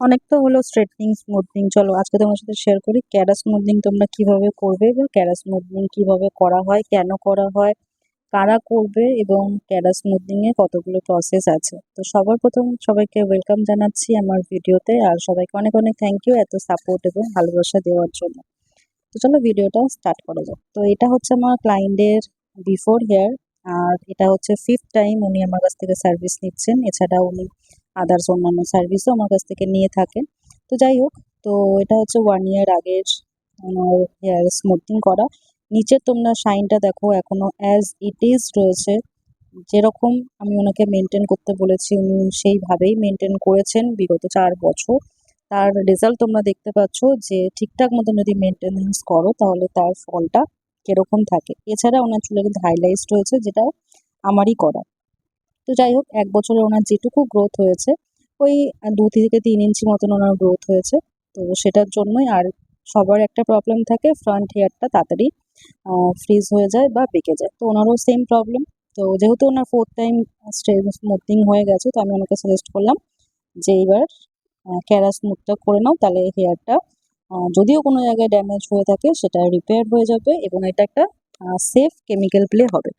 অনেক তো হলো স্ট্রেটনিং স্মুথনিং চলো, আজকে তোমার সাথে শেয়ার করি ক্যারা স্মুথনিং তোমরা কীভাবে করবে বা ক্যারা স্মুথনিং কীভাবে করা হয়, কেন করা হয়, কারা করবে এবং ক্যারা স্মুথনিং এ কতগুলো প্রসেস আছে। তো সবার প্রথম সবাইকে ওয়েলকাম জানাচ্ছি আমার ভিডিওতে, আর সবাইকে অনেক অনেক থ্যাংক ইউ এত সাপোর্ট এবং ভালোবাসা দেওয়ার জন্য। তো চলো ভিডিওটা স্টার্ট করা যাক। তো এটা হচ্ছে আমার ক্লায়েন্টের বিফোর হেয়ার আর এটা হচ্ছে ফিফথ টাইম উনি আমার কাছ থেকে সার্ভিস নিচ্ছেন। এছাড়া উনি আদার্স অন্যান্য সার্ভিসও আমার কাছ থেকে নিয়ে থাকেন। তো যাই হোক, তো এটা হচ্ছে ওয়ান ইয়ার আগের, আমার হেয়ার স্মুথিং করা। নিচের তোমরা শাইনটা দেখো এখনও অ্যাজ ইট ইজ রয়েছে। যেরকম আমি ওনাকে মেনটেন করতে বলেছি, উনি সেইভাবেই মেনটেন করেছেন বিগত চার বছর। তার রেজাল্ট তোমরা দেখতে পাচ্ছ যে ঠিকঠাক মতন যদি মেনটেনেন্স করো, তাহলে তার ফলটা কীরকম থাকে। এছাড়া ওনার চুলে কিন্তু হাইলাইটস রয়েছে যেটা আমারই করা। তো যাই হোক, এক বছরে ওনার যেটুকু গ্রোথ হয়েছে, ওই দু থেকে তিন ইঞ্চি মতন ওনার গ্রোথ হয়েছে। তো সেটার জন্যই আর সবার একটা প্রবলেম থাকে ফ্রন্ট হেয়ারটা তাড়াতাড়ি ফ্রিজ হয়ে যায় বা বেঁকে যায়। তো ওনারও সেম প্রবলেম তো যেহেতু ওনার ফোর্থ টাইম স্মুথিং হয়ে গেছে, তো আমি ওনাকে সাজেস্ট করলাম যে এইবার ক্যারা স্মুথটা করে নাও, তাহলে হেয়ারটা যদিও কোনো জায়গায় ড্যামেজ হয়ে থাকে, সেটা রিপেয়ার হয়ে যাবে এবং এটা একটা সেফ কেমিক্যাল প্লে হবে।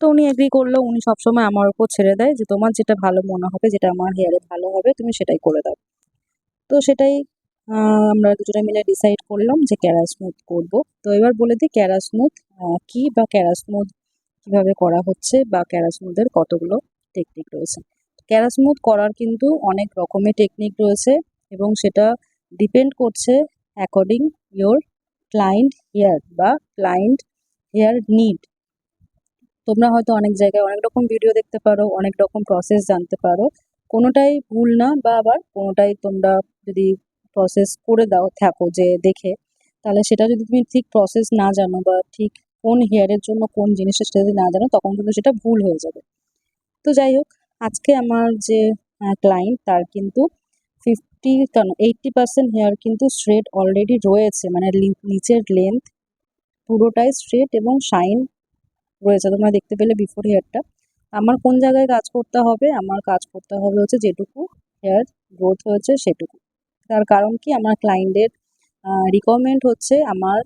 তো উনি এগ্রি করল, উনি সবসময় আমার উপর ছেড়ে দেয় যে তোমার যেটা ভালো মনে হবে, যেটা আমার হেয়ারে ভালো হবে, তুমি সেটাই করে দাও। তো সেটাই আমরা দুজনে মিলে ডিসাইড করলাম যে ক্যারা স্মুথ করব। তো এবার বলে দিই ক্যারা স্মুথ কী বা ক্যারা স্মুথ কীভাবে করা হচ্ছে বা ক্যারা স্মুথের কতগুলো টেকনিক রয়েছে। ক্যারা স্মুথ করার কিন্তু অনেক রকমের টেকনিক রয়েছে এবং সেটা ডিপেন্ড করছে অ্যাকর্ডিং ইয়োর ক্লায়েন্ট হেয়ার বা ক্লায়েন্ট হেয়ার নিড তোমরা হয়তো অনেক জায়গায় অনেক রকম ভিডিও দেখতে পারো, অনেক রকম প্রসেস জানতে পারো। কোনোটাই ভুল না, বা আবার কোনোটাই তোমরা যদি প্রসেস করে দাও, থাকো যে দেখে, তাহলে সেটা যদি তুমি ঠিক প্রসেস না জানো, বা ঠিক কোন হেয়ারের জন্য কোন জিনিসটা সেটা যদি না জানো, তখন কিন্তু সেটা ভুল হয়ে যাবে। তো যাই হোক, আজকে আমার যে ক্লায়েন্ট তার কিন্তু ফিফটি কেন এইটটি পার্সেন্ট হেয়ার কিন্তু স্ট্রেট অলরেডি রয়েছে মানে নিচের লেন্থ পুরোটাই স্ট্রেট এবং শাইন রয়েছে, তোমরা দেখতে পেলে বিফোর হেয়ারটা আমার কোন জায়গায় কাজ করতে হবে? আমার কাজ করতে হবে হচ্ছে যেটুকু হেয়ার গ্রোথ হয়েছে সেটুকু। তার কারণ কি? আমার ক্লায়েন্টের রিকোয়ারমেন্ট হচ্ছে আমার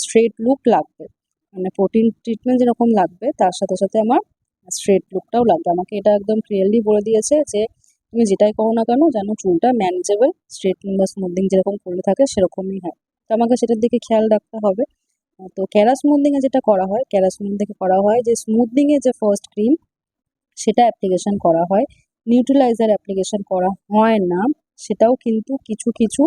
স্ট্রেট লুক লাগবে। মানে প্রোটিন ট্রিটমেন্ট যেরকম লাগবে, তার সাথে সাথে আমার স্ট্রেট লুকটাও লাগবে। আমাকে এটা একদম ক্লিয়ারলি বলে দিয়েছে যে, তুমি যেটাই করো না কেন যেন চুলটা ম্যানেজেবল স্ট্রেট বা স্মুথিং যেরকম করলে থাকে সেরকমই হয়। তো আমাকে সেটার দিকে খেয়াল রাখতে হবে। তো ক্যারা স্মুথিংয়ে যেটা করা হয় ক্যারা স্মুথিংয়ে করা হয় যে স্মুথিংয়ে যে ফার্স্ট ক্রিম সেটা অ্যাপ্লিকেশন করা হয়। নিউট্রিলাইজার অ্যাপ্লিকেশন করা হয় না, সেটাও কিন্তু কিছু কিছু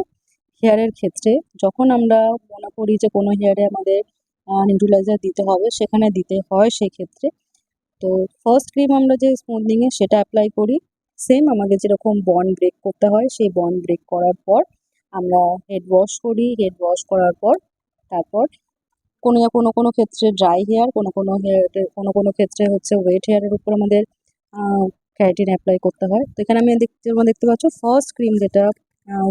হেয়ারের ক্ষেত্রে। যখন আমরা মনে করি যে কোনো হেয়ারে আমাদের নিউট্রিলাইজার দিতে হবে, সেখানে দিতে হয় সেক্ষেত্রে। তো ফার্স্ট ক্রিম আমরা যে স্মুথিংয়ে সেটা অ্যাপ্লাই করি। সেম আমাদের যেরকম বন ব্রেক করতে হয়, সেই বন ব্রেক করার পর আমরা হেড ওয়াশ করি। হেড ওয়াশ করার পর তারপর কোনো না কোনো কোনো ক্ষেত্রে ড্রাই হেয়ার কোনো কোনো হেয়ারের কোনো কোনো ক্ষেত্রে হচ্ছে ওয়েট হেয়ারের উপর আমাদের ক্যারাটিন অ্যাপ্লাই করতে হয়। তো এখানে আমি দেখতে, তোমরা দেখতে পাচ্ছ ফার্স্ট ক্রিম যেটা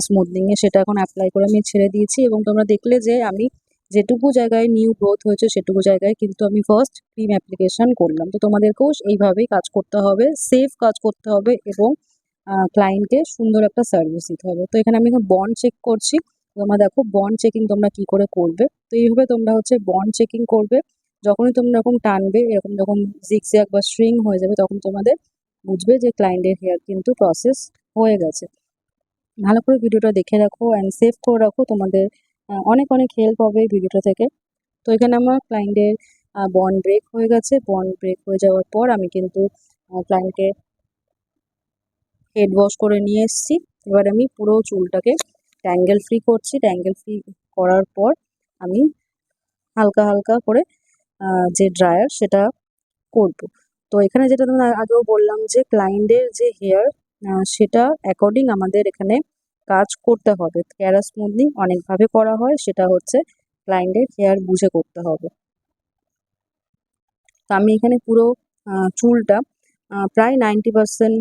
স্মুথনিংয়ে সেটা এখন অ্যাপ্লাই করে আমি ছেড়ে দিয়েছি এবং তোমরা দেখলে যে আমি যেটুকু জায়গায় নিউ গ্রোথ হয়েছে সেটুকু জায়গায় কিন্তু আমি ফার্স্ট ক্রিম অ্যাপ্লিকেশান করলাম। তো তোমাদেরকেও এইভাবেই কাজ করতে হবে সেফ কাজ করতে হবে এবং ক্লায়েন্টকে সুন্দর একটা সার্ভিস দিতে হবে। তো এখানে আমি বন্ড চেক করছি। তোমরা দেখো বন্ড চেকিং তোমরা কি করে করবে? তো এইভাবে তোমরা হচ্ছে বন্ড চেকিং করবে। যখনই তোমরা এরকম টানবে, এরকম যখন জিগজ্যাগ বা স্ট্রিং হয়ে যাবে, তখন তোমাদের বুঝবে যে ক্লায়েন্টের হেয়ার কিন্তু প্রসেস হয়ে গেছে। ভালো করে ভিডিওটা দেখে রাখো অ্যান্ড সেভ করে রাখো। তোমাদের অনেক অনেক হেল্প হবে ভিডিওটা থেকে। তো এখানে আমার ক্লায়েন্টের বন্ড ব্রেক হয়ে গেছে। বন্ড ব্রেক হয়ে যাওয়ার পর আমি কিন্তু ক্লায়েন্টকে হেড ওয়াশ করে নিয়ে এসেছি। এবার আমি পুরো চুলটাকে ট্যাঙ্গেল ফ্রি করছি ট্যাঙ্গেল ফ্রি করার পর আমি হালকা হালকা করে যে ড্রায়ার সেটা করব। তো এখানে যেটা তোমরা আগেও বললাম যে ক্লায়েন্টের যে হেয়ার সেটা অ্যাকর্ডিং আমাদের এখানে কাজ করতে হবে। ক্যারা স্মুথনিং অনেকভাবে করা হয়, সেটা হচ্ছে ক্লায়েন্টের হেয়ার বুঝে করতে হবে। তো আমি এখানে পুরো চুলটা প্রায় নাইনটি পারসেন্ট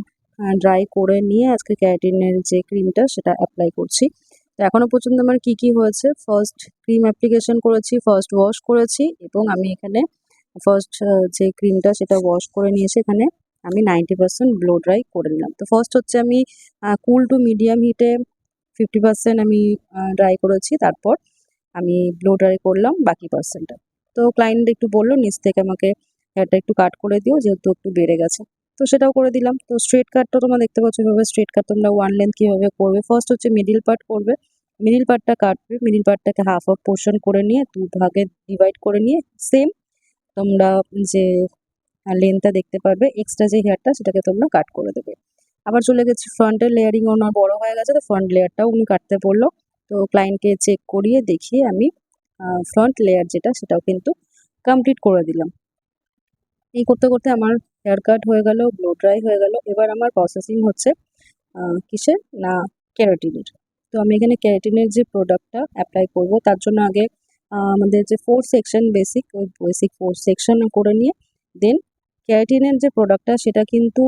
ড্রাই করে নিয়ে আজকে ক্যারাটিনের যে ক্রিমটা সেটা অ্যাপ্লাই করছি। তো এখনও পর্যন্ত আমার কী কী হয়েছে? ফার্স্ট ক্রিম অ্যাপ্লিকেশন করেছি ফার্স্ট ওয়াশ করেছি এবং আমি এখানে ফার্স্ট যে ক্রিমটা সেটা ওয়াশ করে নিয়েছি এখানে আমি নাইনটি পার্সেন্ট ব্লো ড্রাই করে নিলাম। তো ফার্স্ট হচ্ছে আমি কুল টু মিডিয়াম হিটে ফিফটি পার্সেন্ট আমি ড্রাই করেছি, তারপর আমি ব্লো ড্রাই করলাম বাকি পার্সেন্টটা তো ক্লায়েন্ট একটু বলল, নিচ থেকে আমাকে হেয়ারটা একটু কাট করে দিও, যেহেতু একটু বেড়ে গেছে। তো সেটাও করে দিলাম। তো স্ট্রেট কাটটা তোমরা দেখতে পাচ্ছ এভাবে স্ট্রেট কাট তোমরা ওয়ান লেন্থ কীভাবে করবে? ফার্স্ট হচ্ছে মিডিল পার্ট করবে। মিডিল পার্টটা কাটবে মিডিল পার্টটাকে হাফ অফ পোর্শন করে নিয়ে দু ভাগে ডিভাইড করে নিয়ে সেম তোমরা যে লেন্থটা দেখতে পারবে এক্সট্রা যে হেয়ারটা সেটাকে তোমরা কাট করে দেবে। আবার চলে গেছি ফ্রন্টের লেয়ারিং ওনার বড় হয়ে গেছে, তো ফ্রন্ট লেয়ারটাও উনি কাটতে বলল। তো ক্লায়েন্টকে চেক করিয়ে দেখিয়ে আমি ফ্রন্ট লেয়ার যেটা সেটাও কিন্তু কমপ্লিট করে দিলাম। এই করতে করতে আমার হেয়ার কাট হয়ে গেল ব্লো ড্রাই হয়ে গেল। এবার আমার প্রসেসিং হচ্ছে কিসের? না ক্যারাটিনের তো আমি এখানে ক্যারাটিনের যে প্রোডাক্টটা অ্যাপ্লাই করব, তার জন্য আগে আমাদের যে ফোর সেকশন বেসিক ওই বেসিক ফোর সেকশন করে নিয়ে দেন ক্যারাটিনের যে প্রোডাক্টটা সেটা কিন্তু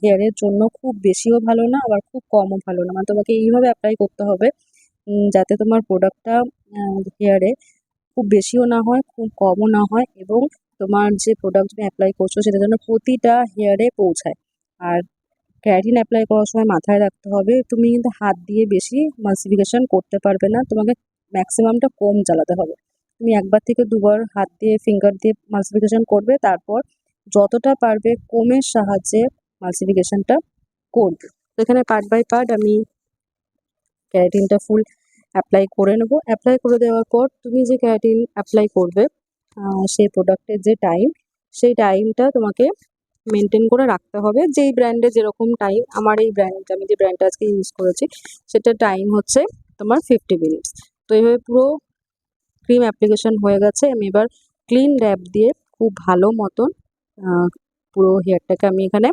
হেয়ারের জন্য খুব বেশিও ভালো না, আবার খুব কমও ভালো না। মানে তোমাকে এইভাবে অ্যাপ্লাই করতে হবে যাতে তোমার প্রোডাক্টটা হেয়ারে খুব বেশিও না হয়, খুব কমও না হয়, এবং তোমার যে প্রোডাক্ট তুমি অ্যাপ্লাই করছ সেটা যেন প্রতিটা হেয়ারে পৌঁছায়। আর ক্যারাটিন অ্যাপ্লাই করার সময় মাথায় রাখতে হবে। তুমি কিন্তু হাত দিয়ে বেশি মালসিফিকেশন করতে পারবে না। তোমাকে ম্যাক্সিমামটা কম চালাতে হবে। তুমি একবার থেকে দুবার হাত দিয়ে ফিঙ্গার দিয়ে মালসিফিকেশন করবে। তারপর যতটা পারবে কমের সাহায্যে মালসিফিকেশনটা করবে। তো এখানে পার্ট বাই পার্ট আমি ক্যারাটিনটা ফুল অ্যাপ্লাই করে নেব। অ্যাপ্লাই করে দেওয়ার পর তুমি যে ক্যারাটিন অ্যাপ্লাই করবে সেই প্রোডাক্টের যে টাইম সেই টাইমটা তোমাকে মেনটেন করে রাখতে হবে। যেই ব্র্যান্ডে যেরকম টাইম আমার এই ব্র্যান্ড আমি যে ব্র্যান্ডটা আজকে ইউজ করেছি, সেটা টাইম হচ্ছে তোমার ফিফটি মিনিটস তো এইভাবে পুরো ক্রিম অ্যাপ্লিকেশন হয়ে গেছে। আমি এবার ক্লিন র্যাপ দিয়ে খুব ভালো মতন পুরো হেয়ারটাকে আমি এখানে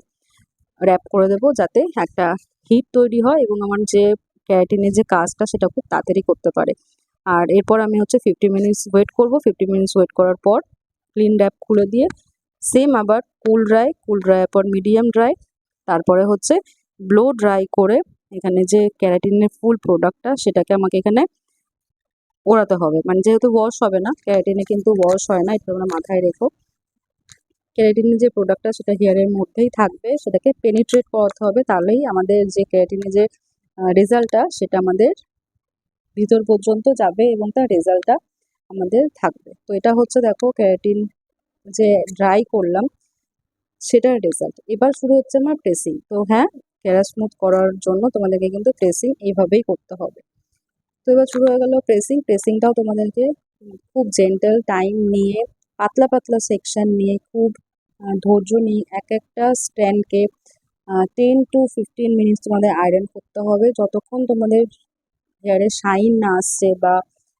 র্যাপ করে দেবো যাতে একটা হিট তৈরি হয় এবং আমার যে ক্যারাটিনের যে কাজটা, সেটা খুব তাড়াতাড়ি করতে পারে। আর এরপর আমি হচ্ছে ফিফটি মিনিটস ওয়েট করব। ফিফটি মিনিটস ওয়েট করার পর ক্লিন র্যাপ খুলে দিয়ে সেম আবার কুল ড্রাই কুল ড্রাইয়ের পর মিডিয়াম ড্রাই তারপরে হচ্ছে ব্লো ড্রাই করে এখানে যে ক্যারাটিনের ফুল প্রোডাক্টটা সেটাকে আমাকে এখানে ওড়াতে হবে। মানে যেহেতু ওয়াশ হবে না, ক্যারাটিনে কিন্তু ওয়াশ হয় না, এটা তোমরা মাথায় রেখো। ক্যারাটিনের যে প্রোডাক্টটা সেটা হেয়ারের মধ্যেই থাকবে, সেটাকে পেনিট্রেট করাতে হবে। তাহলেই আমাদের যে ক্যারাটিনের যে রেজাল্টটা সেটা আমাদের ভিতর পর্যন্ত যাবে এবং তার রেজাল্টটা আমাদের থাকবে। তো এটা হচ্ছে দেখো ক্যারাটিন যে ড্রাই করলাম, সেটার রেজাল্ট এবার শুরু হচ্ছে আমার প্রেসিং তো হ্যাঁ ক্যারা স্মুথ করার জন্য তোমাদেরকে কিন্তু প্রেসিং এইভাবেই করতে হবে। তো এবার শুরু হয়ে গেল প্রেসিং প্রেসিংটাও তোমাদেরকে খুব জেন্টাল টাইম নিয়ে, পাতলা পাতলা সেকশন নিয়ে, খুব ধৈর্য নিয়ে এক একটা স্ট্যান্ডকে টেন টু ফিফটিন মিনিটস তোমাদের আয়রন করতে হবে। যতক্ষণ তোমাদের হেয়ারে শাইন না আসছে বা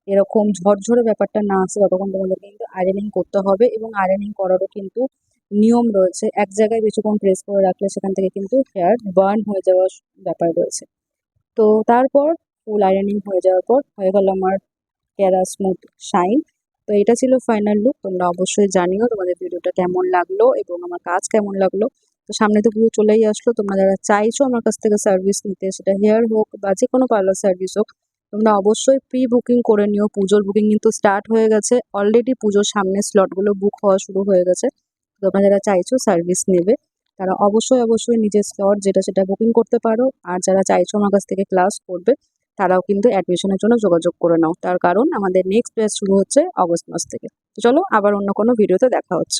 এরকম ঝরঝরে ব্যাপারটা না আসে ততক্ষণ তোমাদেরকে কিন্তু আয়রনিং করতে হবে এবং আয়রনিং করারও কিন্তু নিয়ম রয়েছে। এক জায়গায় বেশিক্ষণ প্রেস করে রাখলে সেখান থেকে কিন্তু হেয়ার বার্ন হয়ে যাওয়ার ব্যাপার রয়েছে। তো তারপর ফুল আয়রনিং হয়ে যাওয়ার পর হয়ে গেল আমার ক্যারা স্মুথ শাইন তো এটা ছিল ফাইনাল লুক তোমরা অবশ্যই জানিও তোমাদের ভিডিওটা কেমন লাগল এবং আমার কাজ কেমন লাগল। তো সামনে তো পুরো চলেই আসলো, তোমরা যারা চাইছো আমার কাছ থেকে সার্ভিস নিতে, সেটা হেয়ার হোক বা যে কোনো পার্লার সার্ভিস হোক তোমরা অবশ্যই প্রি বুকিং করে নিও। পুজোর বুকিং কিন্তু স্টার্ট হয়ে গেছে। অলরেডি পুজোর সামনে স্লটগুলো বুক হওয়া শুরু হয়ে গেছে। তোমরা যারা চাইছো সার্ভিস নেবে। তারা অবশ্যই অবশ্যই নিজের স্লট যেটা সেটা বুকিং করতে পারো। আর যারা চাইছো আমার কাছ থেকে ক্লাস করবে, তারাও কিন্তু অ্যাডমিশনের জন্য যোগাযোগ করে নাও। তার কারণ আমাদের নেক্সট ব্যাচ শুরু হচ্ছে অগস্ট মাস থেকে। চলো আবার অন্য কোনো ভিডিওতে দেখা হচ্ছে।